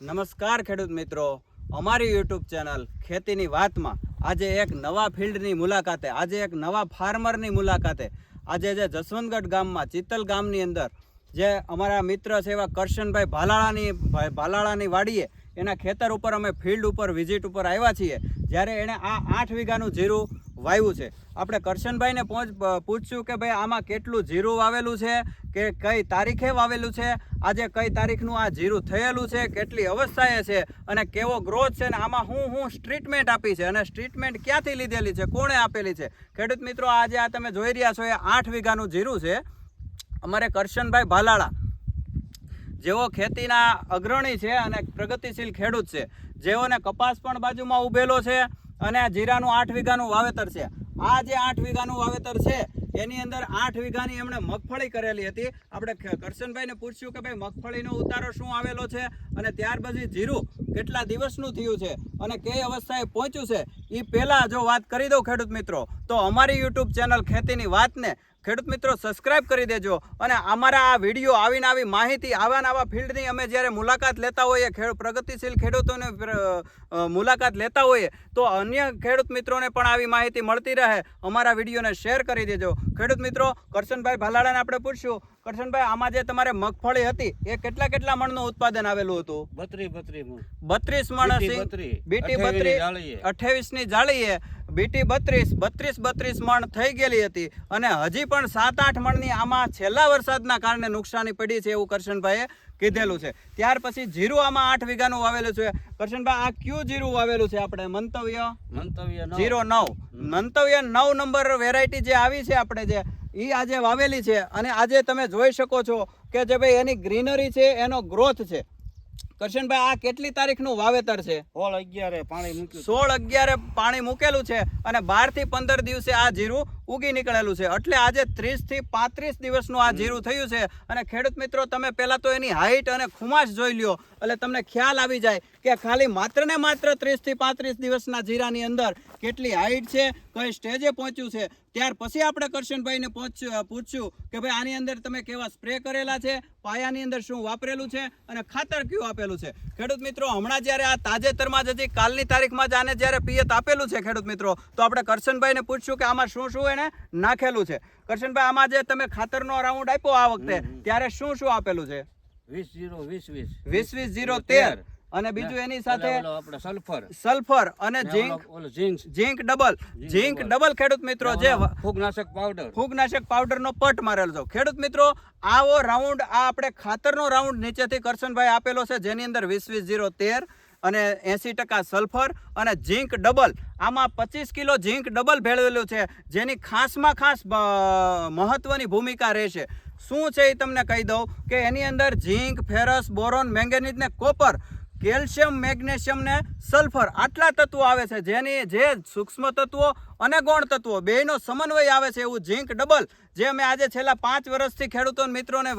નમસ્કાર ખેડૂત મિત્રો. અમારી યુટ્યુબ ચેનલ ખેતીની વાતમાં આજે એક નવા ફિલ્ડની મુલાકાતે, આજે એક નવા ફાર્મરની મુલાકાતે, આજે જે જસવંતગઢ ગામમાં, ચિત્તલ ગામની અંદર જે અમારા મિત્ર છે એવા કરશનભાઈ ભાલાળાની ભાલાળાની વાડીએ, એના ખેતર ઉપર અમે ફિલ્ડ ઉપર, વિઝિટ ઉપર આવ્યા છીએ. જ્યારે એણે આ આઠ વીઘાનું જીરું વાવ્યું છે. આપણે કરશનભાઈને પહોંચ પૂછ્યું કે ભાઈ આમાં કેટલું જીરું વાવેલું છે, કે કઈ તારીખે વાવેલું છે, આજે કઈ તારીખનું આ જીરું થયેલું છે, કેટલી અવસ્થાએ છે અને કેવો ગ્રોથ છે ને આમાં હું હું ટ્રીટમેન્ટ આપી છે અને ટ્રીટમેન્ટ ક્યાંથી લીધેલી છે, કોણે આપેલી છે? ખેડૂત મિત્રો, આજે આ તમે જોઈ રહ્યા છો એ આઠ વીઘાનું જીરું છે. અમારે કરશનભાઈ ભાલાળા, જેઓ ખેતીના અગ્રણી છે અને પ્રગતિશીલ ખેડૂત છે, જેઓને કપાસ પણ બાજુમાં ઉભેલો છે અને આ જીરાનું આઠ વીઘાનું વાવેતર છે. આ જે આઠ વીઘાનું વાવેતર છે, એની અંદર આઠ વીઘાની એમણે મગફળી કરેલી હતી. આપણે કરશનભાઈને પૂછ્યું કે ભાઈ, મગફળીનો ઉતારો શું આવેલો છે? અને ત્યાર પછી જીરું કેટલા દિવસનું થયું છે? અને કઈ અવસ્થાએ પહોંચ્યું છે? એ પહેલાં જો વાત કરી દઉં ખેડૂત મિત્રો, તો અમારી યુટ્યુબ ચેનલ ખેતીની વાતને ખેડૂત મિત્રો સબસ્ક્રાઇબ કરી દેજો. અને અમારા આ વીડિયો આવીને આવી માહિતી આવા આવા ફિલ્ડની અમે જ્યારે મુલાકાત લેતા હોઈએ, ખેડ, પ્રગતિશીલ ખેડૂતોને મુલાકાત લેતા હોઈએ, તો અન્ય ખેડૂત મિત્રોને પણ આવી માહિતી મળતી રહે. અમારા વિડીયોને શેર કરી દેજો. ખેડૂત મિત્રો, કરશનભાઈ ભાલાડાને આપણે પૂછ્યું કરશનભાઈ આમાં જે તમારે મગફળી હતી એ કેટલા કેટલા મણનું ઉત્પાદન આવેલું હતું? બત્રીસ બત્રીસ બત્રીસ મણ બીટી બત્રીસ અઠ્યાવીસની જાળીએ. બીટી બત્રીસ બત્રીસ બત્રીસ મણ થઈ ગયેલી હતી. અને હજી પણ સાત આઠ મણની આમાં છેલ્લા વરસાદના કારણે નુકસાની પડી છે એવું કરશનભાઈએ કીધેલું છે. ત્યાર પછી જીરું આમાં આઠ વીઘાનું વાવેલું છે. કરશનભાઈ આ કયું જીરું વાવેલું છે આપણે? મંતવ્ય? મંતવ્ય જીરો નવ. મંતવ્ય નવ નંબર વેરાયટી જે આવી છે આપણે જે એ આજે વાવેલી છે અને આજે તમે જોઈ શકો છો કે જે ભાઈ એની ગ્રીનરી છે એનો ગ્રોથ છે. કરશનભાઈ આ કેટલી તારીખનું વાવેતર છે? સોળ અગિયારે પાણી મૂક્યું સોળ અગિયારે પાણી મૂકેલું છે અને બારથી પંદર દિવસે આ જીરું ઉગી નીકળેલું છે. એટલે આજે ત્રીસથી પાંત્રીસ દિવસનું આ જીરું થયું છે. અને ખેડૂત મિત્રો તમે પહેલાં તો એની હાઇટ અને ખુમાશ જોઈ લ્યો. એટલે તમને ખ્યાલ આવી જાય કે ખાલી માત્ર ને માત્ર ત્રીસથી પાંત્રીસ દિવસના જીરાની અંદર કેટલી હાઇટ છે કઈ સ્ટેજે પહોંચ્યું છે. ત્યાર પછી આપણે કરશનભાઈને પહોંચ્યું પૂછ્યું કે ભાઈ આની અંદર તમે કેવા સ્પ્રે કરેલા છે પાયાની અંદર શું વાપરેલું છે અને ખાતર કયું આપેલું છે. ખેડૂત મિત્રો હમણાં જ્યારે આ તાજેતરમાં જ હજી કાલની તારીખમાં જ આને જ્યારે પિયત આપેલું છે ખેડૂત મિત્રો તો આપણે કરશનભાઈને પૂછ્યું કે આમાં શું શું એને નાખેલું છે. કરશનભાઈ આમાં જે તમે ખાતરનો રાઉન્ડ આપ્યો આ વખતે ત્યારે શું શું આપેલું છે? વીસ જીરો વીસ વીસ. વીસ વીસ જીરો તેર. અને બીજું એની સાથે સલ્ફર સલ્ફર અને ઝીંક ઝીંક ઝીંક ડબલ ઝીંક ડબલ. ખેડૂત મિત્રો જે ફૂગનાશક પાવડર ફૂગનાશક પાવડરનો પટ મારેલો છે. ખેડૂત મિત્રો આવો રાઉન્ડ આ આપણે ખાતરનો રાઉન્ડ નીચેથી કરશનભાઈ આપેલો છે જેની અંદર વીસ વીસ જીરો તેર અને એંસી ટકા સલ્ફર અને ઝીંક ડબલ. આમાં પચીસ કિલો ઝીંક ડબલ ભેળવેલું છે, જેની ખાસમાં ખાસ મહત્ત્વની ભૂમિકા રહેશે. શું છે એ તમને કહી દઉં કે એની અંદર ઝીંક, ફેરસ, બોરોન મેંગેનીઝ ને કોપર, કેલ્શિયમ, મેગ્નેશિયમ ને સલ્ફર આટલા તત્વો આવે છે. જેની જે સૂક્ષ્મ તત્વો અને ગૌણ તત્વો, બેયનો સમન્વય આવે છે એવું ઝીંક ડબલ. જે અમે આજે છેલ્લા પાંચ વર્ષથી ખેડૂતો મિત્રોને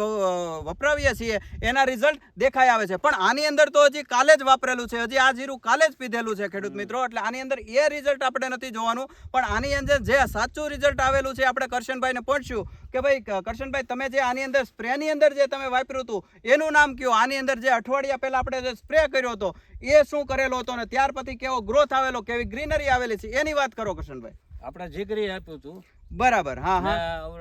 વપરાવીએ છીએ એના રિઝલ્ટ દેખાઈ આવે છે. પણ આની અંદર તો હજી કાલે જ વાપરેલું છે. હજી આ જીરું કાલે જ પીધેલું છે ખેડૂત મિત્રો. એટલે આની અંદર એ રિઝલ્ટ આપણે નથી જોવાનું. પણ આની અંદર જે સાચું રિઝલ્ટ આવેલું છે આપણે કરશનભાઈને પૂછ્યું કે ભાઈ કરશનભાઈ તમે જે આની અંદર સ્પ્રેની અંદર જે તમે વાપર્યું હતું એનું નામ કયો? આની અંદર જે અઠવાડિયા પહેલાં આપણે જે સ્પ્રે કર્યો હતો એ શું કરેલો હતો અને ત્યાર પછી કેવો ગ્રોથ આવેલો કેવી ગ્રીનરી આવેલી છે એની વાત કરો કરશનભાઈ. આપણે જીગરી આપ્યું હતું બરાબર હા હા.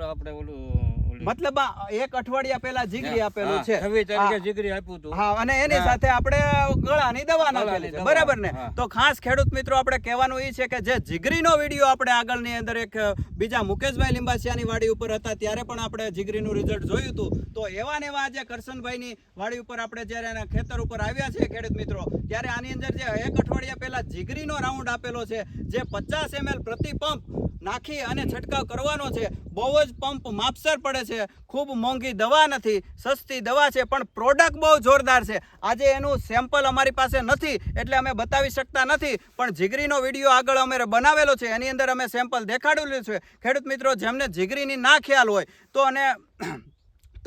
આપણે ઓલું મતલબ એક અઠવાડિયા પહેલા જીગરી આપેલું છે. છવ્વીસ તારીખે જીગરી આપ્યું હતું. હા અને એની સાથે આપણે ગળાની દવા નાખેલી છે. બરાબર ને? તો ખાસ ખેડૂત મિત્રો આપણે કહેવાનું એ છે કે જે જીગરીનો વીડિયો આપણે આગળની અંદર એક બીજા મુકેશભાઈ લિંબાસિયાની વાડી ઉપર હતા ત્યારે પણ આપણે જીગરીનું રિઝલ્ટ જોયું હતું. તો એવા ને એવા આજે કરશનભાઈની વાડી ઉપર આપણે જ્યારે એના ખેતર ઉપર આવ્યા છે ખેડૂત મિત્રો ત્યારે આની અંદર જે એક અઠવાડિયા પહેલા જીગરીનો રાઉન્ડ આપેલો છે જે પચાસ એમએલ પ્રતિ પંપ નાખી અને છંટકાવ કરવાનો છે. બહુ જ પંપ માપસર પડે છે. ખૂબ મોંઘી દવા નથી, સસ્તી દવા છે, પણ પ્રોડક્ટ બહુ જોરદાર છે. આજે એનું સેમ્પલ અમારી પાસે નથી, એટલે અમે બતાવી શકતા નથી. પણ જીગરીનો વીડિયો આગળ અમે બનાવેલો છે, એની અંદર અમે સેમ્પલ દેખાડેલું છે. ખેડૂત મિત્રો, જેમને જીગરીની ના ખ્યાલ હોય, તો અને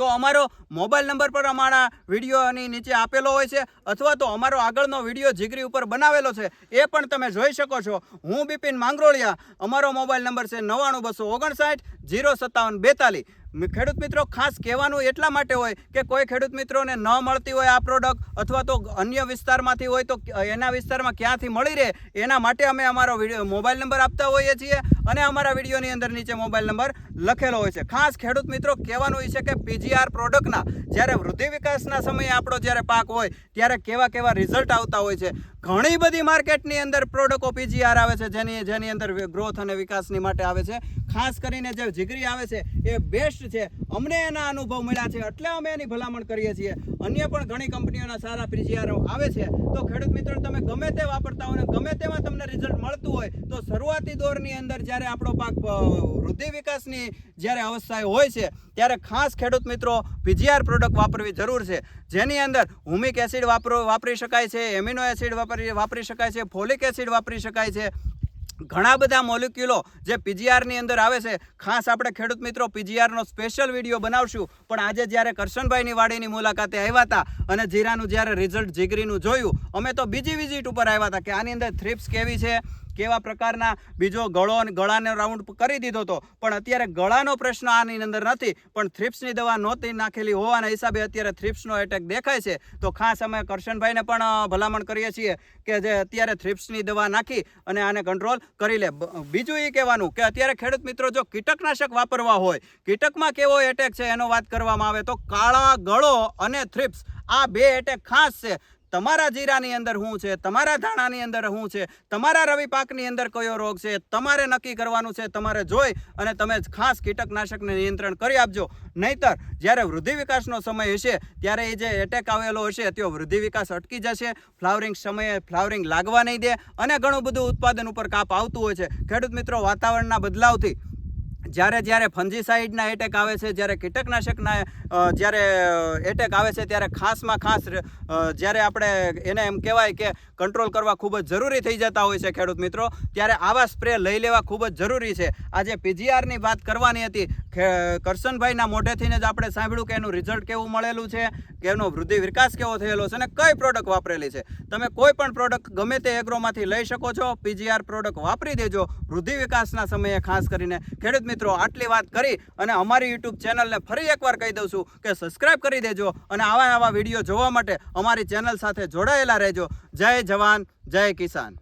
તો અમારો મોબાઈલ નંબર પર અમારા વિડીયોની નીચે આપેલો હોય છે, અથવા તો અમારો આગળનો વીડિયો જીગરી ઉપર બનાવેલો છે, એ પણ તમે જોઈ શકો છો. હું બિપિન માંગરોળિયા, અમારો મોબાઈલ નંબર છે નવ્વાણું બસો ઓગણસાઠ, જીરો સત્તાવન બેતાલીસ. ખેડૂત મિત્રો ખાસ કહેવાનું એટલા માટે હોય કે કોઈ ખેડૂત મિત્રોને ન મળતી હોય આ પ્રોડક્ટ અથવા તો અન્ય વિસ્તારમાંથી હોય તો એના વિસ્તારમાં ક્યાંથી મળી રહે એના માટે અમે અમારો મોબાઈલ નંબર આપતા હોઈએ છીએ અને અમારા વિડીયોની અંદર નીચે મોબાઈલ નંબર લખેલો હોય છે. ખાસ ખેડૂત મિત્રો કહેવાનું હોય છે કે પીજીઆર પ્રોડક્ટના જ્યારે વૃદ્ધિ વિકાસના સમયે આપણો જ્યારે પાક હોય ત્યારે કેવા કેવા રિઝલ્ટ આવતા હોય છે. ઘણી બધી માર્કેટની અંદર પ્રોડક્ટો પીજીઆર આવે છે, જેની જેની અંદર ગ્રોથ અને વિકાસની માટે આવે છે. ખાસ કરીને જે જીગરી આવે છે, એ બેસ્ટ છે. અમને એના અનુભવ મળ્યા છે. એટલે અમે એની ભલામણ કરીએ છીએ. અન્ય પણ ઘણી કંપનીઓના સારા પીજીઆરઓ આવે છે. તો ખેડૂત મિત્રો, તમે ગમે તે વાપરતા હોય ગમે તેમાં તમને રિઝલ્ટ મળતું હોય, તો શરૂઆતી દોરની અંદર જ્યારે આપણો પાક વૃદ્ધિ વિકાસની જ્યારે અવસ્થા હોય છે, ત્યારે ખાસ ખેડૂત મિત્રો, પીજીઆર પ્રોડક્ટ વાપરવી જરૂર છે. જેની અંદર હુમિક એસિડ વાપરો, વાપરી શકાય છે, એમિનો એસિડ વાપરી વાપરી શકાય છે, ફોલિક એસિડ વાપરી શકાય છે. ઘણા બધા મોલિક્યુલો જે પીજીઆરની અંદર આવે છે. ખાસ આપણે ખેડૂત મિત્રો પીજીઆરનો સ્પેશિયલ વીડિયો બનાવશું. પણ આજે જ્યારે કરશનભાઈની વાડીની મુલાકાતે આવ્યા હતા અને જીરાનું જ્યારે રિઝલ્ટ જીગરીનું જોયું, અમે તો બીજી વિઝિટ ઉપર આવ્યા હતા કે આની અંદર થ્રિપ્સ કેવી છે કેવા પ્રકારના બીજો ગળો ગળાનો રાઉન્ડ કરી દીધો હતો? પણ અત્યારે ગળાનો પ્રશ્ન આની અંદર નથી, પણ થ્રિપ્સની દવા નહોતી નાખેલી હોવાના હિસાબે અત્યારે થ્રિપ્સનો એટેક દેખાય છે. તો ખાસ અમે કરશનભાઈને પણ ભલામણ કરીએ છીએ કે જે અત્યારે થ્રિપ્સની દવા નાખી અને આને કંટ્રોલ કરી લે. બીજું એ કહેવાનું કે અત્યારે ખેડૂત મિત્રો જો કીટકનાશક વાપરવા હોય, કીટકમાં કેવો એટેક છે એનો વાત કરવામાં આવે તો કાળા ગળો અને થ્રિપ્સ આ બે એટેક ખાસ છે. તમારા જીરાની અંદર શું છે, તમારા ધાણાની અંદર શું છે, તમારા રવિ પાકની અંદર કયો રોગ છે, તમારે નક્કી કરવાનું છે, તમારે જોઈ અને તમે ખાસ કીટકનાશકને નિયંત્રણ કરી આપજો. નહીતર, જ્યારે વૃદ્ધિ વિકાસનો સમય હશે, ત્યારે એ જે એટેક આવેલો હશે, તેઓ વૃદ્ધિ વિકાસ અટકી જશે. ફ્લાવરિંગ સમયે ફ્લાવરિંગ લાગવા નહીં દે અને ઘણું બધું ઉત્પાદન ઉપર કાપ આવતું હોય છે. ખેડૂત મિત્રો, વાતાવરણના બદલાવથી જ્યારે જ્યારે ફંજીસાઇડના એટેક આવે છે, જ્યારે કીટકનાશકના જ્યારે એટેક આવે છે, ત્યારે ખાસમાં ખાસ જ્યારે આપણે એને એમ કહેવાય કે કંટ્રોલ કરવા ખૂબ જ જરૂરી થઈ જતા હોય છે ખેડૂત મિત્રો, ત્યારે આવા સ્પ્રે લઈ લેવા ખૂબ જ જરૂરી છે. આજે પીજીઆરની વાત કરવાની હતી. કરશનભાઈના મોઢેથી જ આપણે સાંભળ્યું કે એનું રિઝલ્ટ કેવું મળેલું છે. કે એનો વૃદ્ધિ વિકાસ કેવો થયેલો છે અને કઈ પ્રોડક્ટ વાપરેલી છે? તમે કોઈ પણ પ્રોડક્ટ ગમે તે એગ્રોમાંથી લઈ શકો છો પીજીઆર પ્રોડક્ટ વાપરી દેજો, વૃદ્ધિ વિકાસના સમયે ખાસ કરીને. ખેડૂત મિત્રો, આટલી વાત કરી અને અમારી યુટ્યુબ ચેનલને ફરી એકવાર કહી દઉં છું કે સબસ્ક્રાઇબ કરી દેજો અને આવા આવા વીડિયો જોવા માટે અમારી ચેનલ સાથે જોડાયેલા રહેજો. જય જવાન, જય કિસાન.